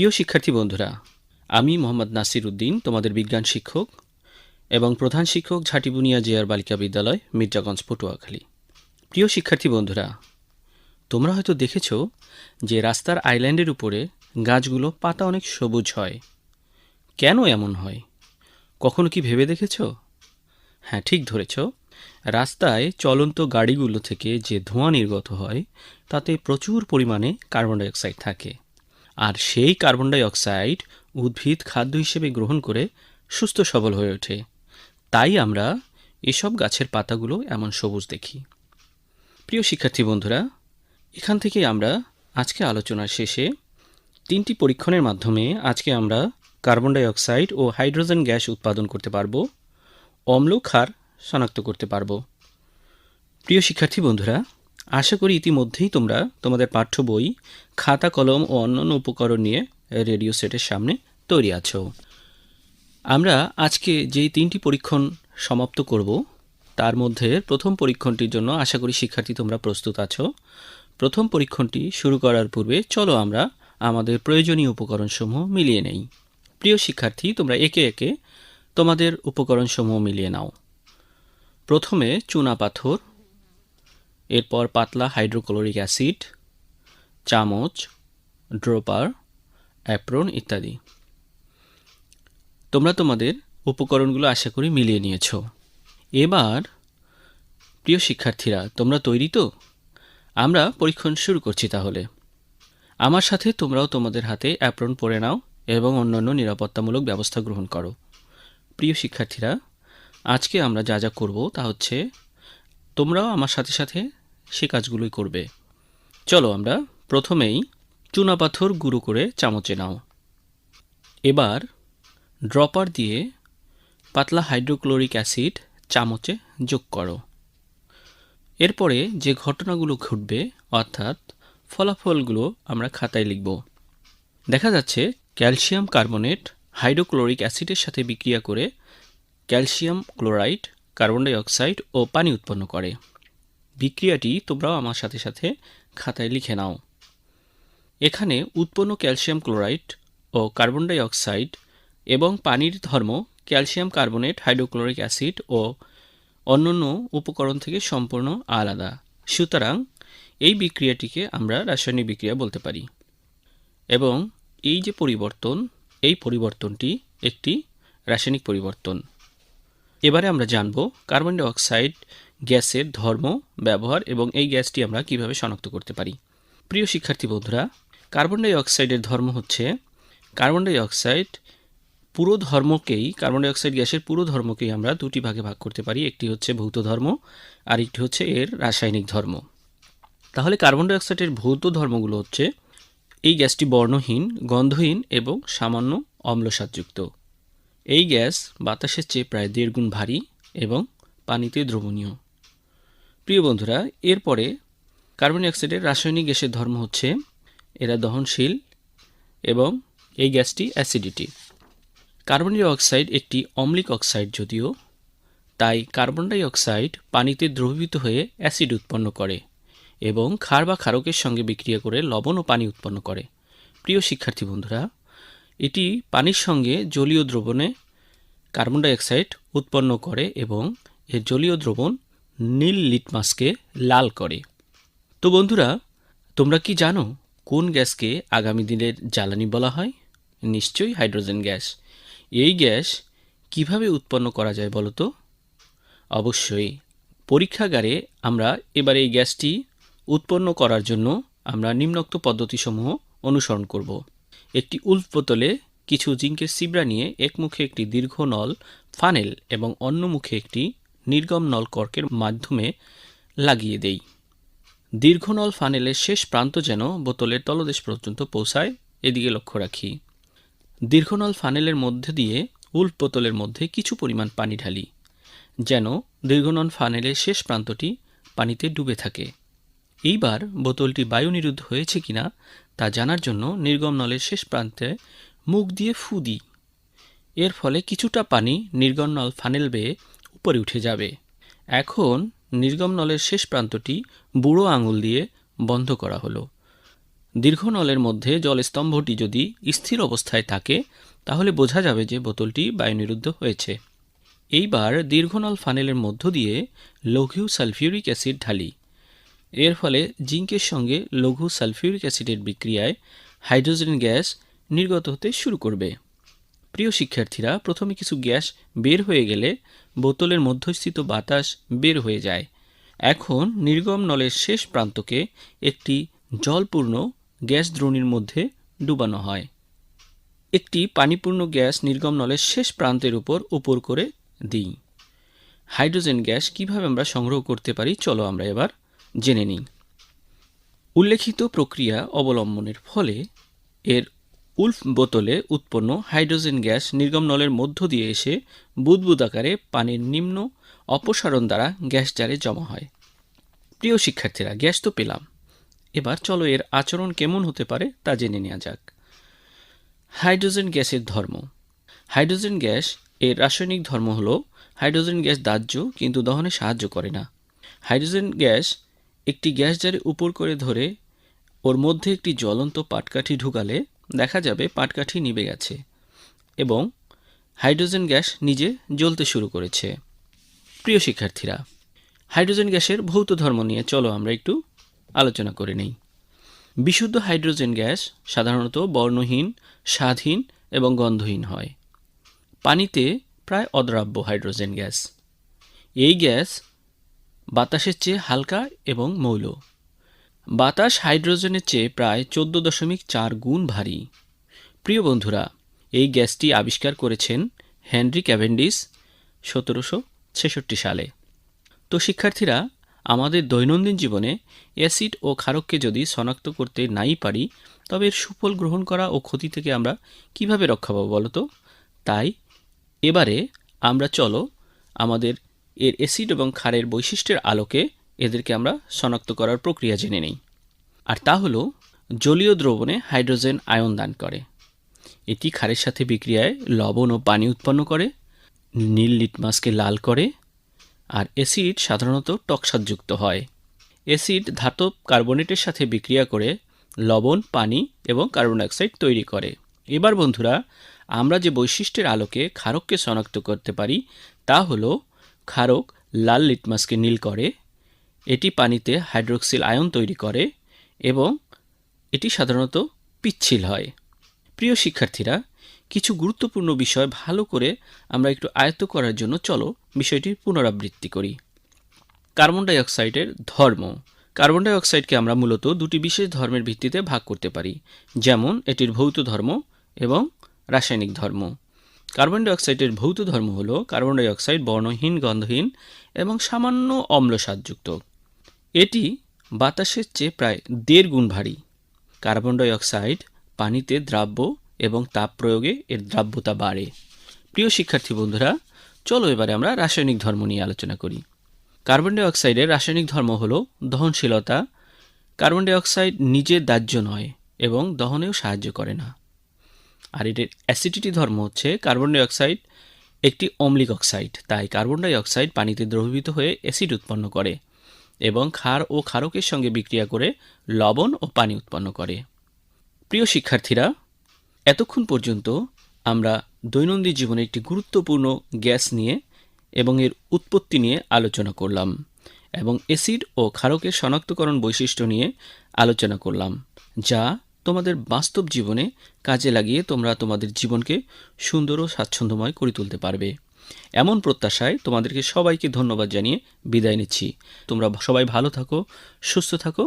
প্রিয় শিক্ষার্থী বন্ধুরা, আমি মোহাম্মদ নাসির উদ্দিন, তোমাদের বিজ্ঞান শিক্ষক এবং প্রধান শিক্ষক ঝাটিবুনিয়া জেআর বালিকা বিদ্যালয়, মির্জাগঞ্জ, পটুয়াখালী। প্রিয় শিক্ষার্থী বন্ধুরা, তোমরা হয়তো দেখেছ যে রাস্তার আইল্যান্ডের উপরে গাছগুলো পাতা অনেক সবুজ হয়। কেন এমন হয়? কখনো কি ভেবে দেখেছ? হ্যাঁ ঠিক ধরেছ। রাস্তায় চলন্ত গাড়িগুলো থেকে যে ধোঁয়া নির্গত হয়, তাতে প্রচুর পরিমাণে কার্বন ডাইঅক্সাইড থাকে। আর সেই কার্বন ডাই অক্সাইড উদ্ভিদ খাদ্য হিসেবে গ্রহণ করে সুস্থ সবল হয়ে ওঠে। তাই আমরা এসব গাছের পাতাগুলো এমন সবুজ দেখি। প্রিয় শিক্ষার্থী বন্ধুরা, এখান থেকে আমরা আজকে আলোচনার শেষে তিনটি পরীক্ষণের মাধ্যমে আজকে আমরা কার্বন ডাই অক্সাইড ও হাইড্রোজেন গ্যাস উৎপাদন করতে পারব, অম্ল, ক্ষার শনাক্ত করতে পারব। প্রিয় শিক্ষার্থী বন্ধুরা আশা করি ইতিমধ্যেই তোমরা তোমাদের পাঠ্য বই, খাতা, কলম ও অন্যান্য উপকরণ নিয়ে রেডিও সেটের সামনে তৈরি আছো। আমরা আজকে যেই তিনটি পরীক্ষণ সমাপ্ত করব, তার মধ্যে প্রথম পরীক্ষণটির জন্য আশা করি শিক্ষার্থী তোমরা প্রস্তুত আছো। প্রথম পরীক্ষণটি শুরু করার পূর্বে চলো আমরা আমাদের প্রয়োজনীয় উপকরণসমূহ মিলিয়ে নেই। প্রিয় শিক্ষার্থী, তোমরা একে একে তোমাদের উপকরণসমূহ মিলিয়ে নাও। প্রথমে চুনা পাথর এরপর পাতলা হাইড্রোক্লোরিক অ্যাসিড, চামচ, ড্রপার, অ্যাপ্রন ইত্যাদি। তোমরা তোমাদের উপকরণগুলো আশা করি মিলিয়ে নিয়েছো। এবার, প্রিয় শিক্ষার্থীরা, তোমরা তৈরি তো? আমরা পরীক্ষণ শুরু করছি তাহলে। আমার সাথে তোমরাও তোমাদের হাতে অ্যাপ্রন পরে নাও এবং অন্যান্য নিরাপত্তামূলক ব্যবস্থা গ্রহণ করো। প্রিয় শিক্ষার্থীরা, আজকে আমরা যা যা করব তা হচ্ছে, তোমরাও আমার সাথে সাথে সে কাজগুলোই করবে। চলো আমরা প্রথমেই চুনাপাথর গুঁড়ো করে চামচে নাও। এবার ড্রপার দিয়ে পাতলা হাইড্রোক্লোরিক অ্যাসিড চামচে যোগ করো। এরপরে যে ঘটনাগুলো ঘটবে, অর্থাৎ ফলাফলগুলো আমরা খাতায় লিখব। দেখা যাচ্ছে ক্যালসিয়াম কার্বনেট হাইড্রোক্লোরিক অ্যাসিডের সাথে বিক্রিয়া করে calcium chloride, carbon die oxide ও পানি উৎপন্ন করে। বিক্রিয়াটি তোমরাও আমার সাথে সাথে খাতায় লিখে নাও। এখানে উৎপন্ন ক্যালসিয়াম ক্লোরাইড ও কার্বন ডাই অক্সাইড এবং পানির ধর্ম ক্যালসিয়াম কার্বনেট, হাইড্রোক্লোরিক অ্যাসিড ও অন্যান্য উপকরণ থেকে সম্পূর্ণ আলাদা। সুতরাং এই বিক্রিয়াটিকে আমরা রাসায়নিক বিক্রিয়া বলতে পারি। এবং এই যে পরিবর্তন, এই পরিবর্তনটি একটি রাসায়নিক পরিবর্তন। এবারে আমরা জানব কার্বন ডাই অক্সাইড গ্যাসের ধর্ম, ব্যবহার এবং এই গ্যাসটি আমরা কীভাবে শনাক্ত করতে পারি? প্রিয় শিক্ষার্থী বন্ধুরা, কার্বন ডাই অক্সাইডের ধর্ম হচ্ছে, কার্বন ডাই অক্সাইড পুরো ধর্মকেই, কার্বন ডাই অক্সাইড গ্যাসের পুরো ধর্মকেই আমরা দুটি ভাগে ভাগ করতে পারি। একটি হচ্ছে ভৌত ধর্ম আর একটি হচ্ছে এর রাসায়নিক ধর্ম। তাহলে কার্বন ডাই অক্সাইডের ভৌত ধর্মগুলো হচ্ছে, এই গ্যাসটি বর্ণহীন, গন্ধহীন এবং সামান্য অম্লসাদযুক্ত এই গ্যাস বাতাসের চেয়ে প্রায় দেড় গুণ ভারী এবং পানিতে দ্রবণীয়। প্রিয় বন্ধুরা, এরপরে কার্বন ডাইঅক্সাইডের রাসায়নিক গ্যাসের ধর্ম হচ্ছে এরা দহনশীল এবং এই গ্যাসটি অ্যাসিডিটি। কার্বন ডাইঅক্সাইড একটি অম্লিক অক্সাইড যদিও, তাই কার্বন ডাইঅক্সাইড পানিতে দ্রবীভূত হয়ে অ্যাসিড উৎপন্ন করে এবং ক্ষার বা ক্ষারকের সঙ্গে বিক্রিয়া করে লবণ ও পানি উৎপন্ন করে। প্রিয় শিক্ষার্থী বন্ধুরা, এটি পানির সঙ্গে জলীয় দ্রবণে কার্বন ডাইঅক্সাইড উৎপন্ন করে এবং এর জলীয় দ্রবণ নীল লিটমাসকে লাল করে। তো বন্ধুরা, তোমরা কি জানো কোন গ্যাসকে আগামী দিনের জ্বালানি বলা হয়? নিশ্চয়ই হাইড্রোজেন গ্যাস। এই গ্যাস কীভাবে উৎপন্ন করা যায় বলো তো? অবশ্যই, পরীক্ষাগারে আমরা এবার এই গ্যাসটি উৎপন্ন করার জন্য আমরা নিম্নোক্ত পদ্ধতিসমূহ অনুসরণ করব। একটি উল্ফ বোতলে কিছু জিঙ্কের সিবড়া নিয়ে এক মুখে একটি দীর্ঘ নল ফানেল এবং অন্য মুখে একটি নির্গম নল কর্কের মাধ্যমে লাগিয়ে দেই। দীর্ঘ নল ফানেলের শেষ প্রান্ত যেন বোতলের তলদেশ পর্যন্ত পৌঁছায়, এদিকে লক্ষ্য রাখি। দীর্ঘনল ফানেলের মধ্যে দিয়ে উল্ফ বোতলের মধ্যে কিছু পরিমাণ পানি ঢালি, যেন দীর্ঘনল ফানেলের শেষ প্রান্তটি পানিতে ডুবে থাকে। এইবার বোতলটি বায়ু নিরুদ্ধ হয়েছে কিনা তা জানার জন্য নির্গম নলের শেষ প্রান্তে মুখ দিয়ে ফু দিই। এর ফলে কিছুটা পানি নির্গম নল ফানেল বেয়ে উপরে উঠে যাবে। এখন নির্গম নলের শেষ প্রান্তটি বুড়ো আঙুল দিয়ে বন্ধ করা হলো। দীর্ঘ নলের মধ্যে জলস্তম্ভটি যদি স্থির অবস্থায় থাকে, তাহলে বোঝা যাবে যে বোতলটি বায়ুনিরুদ্ধ হয়েছে। এইবার দীর্ঘনল ফানেলের মধ্য দিয়ে লঘু সালফিউরিক অ্যাসিড ঢালি। এর ফলে জিঙ্কের সঙ্গে লঘু সালফিউরিক অ্যাসিডের বিক্রিয়ায় হাইড্রোজেন গ্যাস নির্গত হতে শুরু করবে। প্রিয় শিক্ষার্থীরা, প্রথমে কিছু গ্যাস বের হয়ে গেলে বোতলের মধ্যস্থিত বাতাস বের হয়ে যায়। এখন নির্গম নলের শেষ প্রান্তকে একটি জলপূর্ণ গ্যাস দ্রোণীর মধ্যে ডুবানো হয়। একটি পানিপূর্ণ গ্যাস নির্গম নলের শেষ প্রান্তের উপর উপর করে দিই। হাইড্রোজেন গ্যাস কীভাবে আমরা সংগ্রহ করতে পারি, চলো আমরা এবার জেনে নিই। উল্লেখিত প্রক্রিয়া অবলম্বনের ফলে এর উল্ফ বোতলে উৎপন্ন হাইড্রোজেন গ্যাস নির্গম নলের মধ্য দিয়ে এসে বুদবুদ আকারে পানির নিম্ন অপসারণ দ্বারা গ্যাস জারে জমা হয়। প্রিয় শিক্ষার্থীরা, গ্যাস তো পেলাম। এবার চলো এর আচরণ কেমন হতে পারে তা জেনে নেওয়া যাক। হাইড্রোজেন গ্যাসের ধর্ম। হাইড্রোজেন গ্যাস এর রাসায়নিক ধর্ম হল হাইড্রোজেন গ্যাস দাহ্য কিন্তু দহনে সাহায্য করে না। হাইড্রোজেন গ্যাস একটি গ্যাস জারে উপর করে ধরে ওর মধ্যে একটি জ্বলন্ত পাটকাঠি ঢুকালে দেখা যাবে পাটকাঠি নিভে গেছে এবং হাইড্রোজেন গ্যাস নিজে জ্বলতে শুরু করেছে। প্রিয় শিক্ষার্থীরা, হাইড্রোজেন গ্যাসের ভৌত ধর্ম নিয়ে চলো আমরা একটু আলোচনা করে নেই। বিশুদ্ধ হাইড্রোজেন গ্যাস সাধারণত বর্ণহীন স্বাদহীন এবং গন্ধহীন হয়। পানিতে প্রায় অদ্রাব্য হাইড্রোজেন গ্যাস। এই গ্যাস বাতাসের চেয়ে হালকা এবং মৌল। বাতাস হাইড্রোজেনের চেয়ে প্রায় চোদ্দ দশমিক চার গুণ ভারী। প্রিয় বন্ধুরা, এই গ্যাসটি আবিষ্কার করেছেন হেনরি ক্যাভেন্ডিস সতেরোশো ছেষট্টি সালে। তো শিক্ষার্থীরা, আমাদের দৈনন্দিন জীবনে অ্যাসিড ও ক্ষারককে যদি শনাক্ত করতে নাই পারি, তবে এর সুফল গ্রহণ করা ও ক্ষতি থেকে আমরা কীভাবে রক্ষা পাবো বলো তো? তাই, এবারে আমরা চলো আমাদের এর অ্যাসিড এবং ক্ষারের বৈশিষ্ট্যের আলোকে এদেরকে আমরা শনাক্ত করার প্রক্রিয়া জেনে নেই। আর তা হলো, জলীয় দ্রবণে হাইড্রোজেন আয়ন দান করে। এটি ক্ষারের সাথে বিক্রিয়ায় লবণ ও পানি উৎপন্ন করে, নীল লিটমাসকে লাল করে, আর অ্যাসিড সাধারণত টকসাদযুক্ত হয়। অ্যাসিড ধাতব কার্বনেটের সাথে বিক্রিয়া করে লবণ, পানি এবং কার্বন ডাইঅক্সাইড তৈরি করে। এবার বন্ধুরা, আমরা যে বৈশিষ্ট্যের আলোকে ক্ষারককে শনাক্ত করতে পারি তা হলো, ক্ষারক লাল লিটমাসকে নীল করে এটি পানিতে হাইড্রোক্সিল আয়ন তৈরি করে এবং এটি সাধারণত পিচ্ছিল হয়। প্রিয় শিক্ষার্থীরা, কিছু গুরুত্বপূর্ণ বিষয় ভালো করে আমরা একটু আয়ত্ত করার জন্য চলো বিষয়টির পুনরাবৃত্তি করি। কার্বন ডাই অক্সাইডের ধর্ম। কার্বন ডাই অক্সাইডকে আমরা মূলত দুটি বিশেষ ধর্মের ভিত্তিতে ভাগ করতে পারি, যেমন এটির ভৌত ধর্ম এবং রাসায়নিক ধর্ম। কার্বন ডাই অক্সাইডের ভৌত ধর্ম হলো কার্বন ডাই অক্সাইড বর্ণহীন, গন্ধহীন এবং সামান্য অম্ল স্বাদযুক্ত এটি বাতাসের চেয়ে প্রায় দেড় গুণ ভারী। কার্বন ডাই অক্সাইড পানিতে দ্রাব্য এবং তাপ প্রয়োগে এর দ্রাব্যতা বাড়ে। প্রিয় শিক্ষার্থী বন্ধুরা, চলো এবারে আমরা রাসায়নিক ধর্ম নিয়ে আলোচনা করি। কার্বন ডাই অক্সাইডের রাসায়নিক ধর্ম হল দহনশীলতা। কার্বন ডাই অক্সাইড নিজে দাহ্য নয় এবং দহনেও সাহায্য করে না। আর এটির অ্যাসিডিটি ধর্ম হচ্ছে কার্বন ডাই অক্সাইড একটি অম্লিক অক্সাইড, তাই কার্বন ডাই অক্সাইড পানিতে দ্রবীভূত হয়ে অ্যাসিড উৎপন্ন করে। এবং ক্ষার ও ক্ষারকের সঙ্গে বিক্রিয়া করে লবণ ও পানি উৎপন্ন করে। প্রিয় শিক্ষার্থীরা, এতক্ষণ পর্যন্ত আমরা দৈনন্দিন জীবনে একটি গুরুত্বপূর্ণ গ্যাস নিয়ে এবং এর উৎপত্তি নিয়ে আলোচনা করলাম এবং অ্যাসিড ও ক্ষারকের শনাক্তকরণ বৈশিষ্ট্য নিয়ে আলোচনা করলাম, যা তোমাদের বাস্তব জীবনে কাজে লাগিয়ে তোমরা তোমাদের জীবনকে সুন্দর ও স্বাচ্ছন্দ্যময় করে তুলতে পারবে। এমন প্রত্যাশায় তোমাদেরকে সবাইকে ধন্যবাদ জানিয়ে বিদায় নিচ্ছি। তোমরা সবাই ভালো থাকো সুস্থ থাকো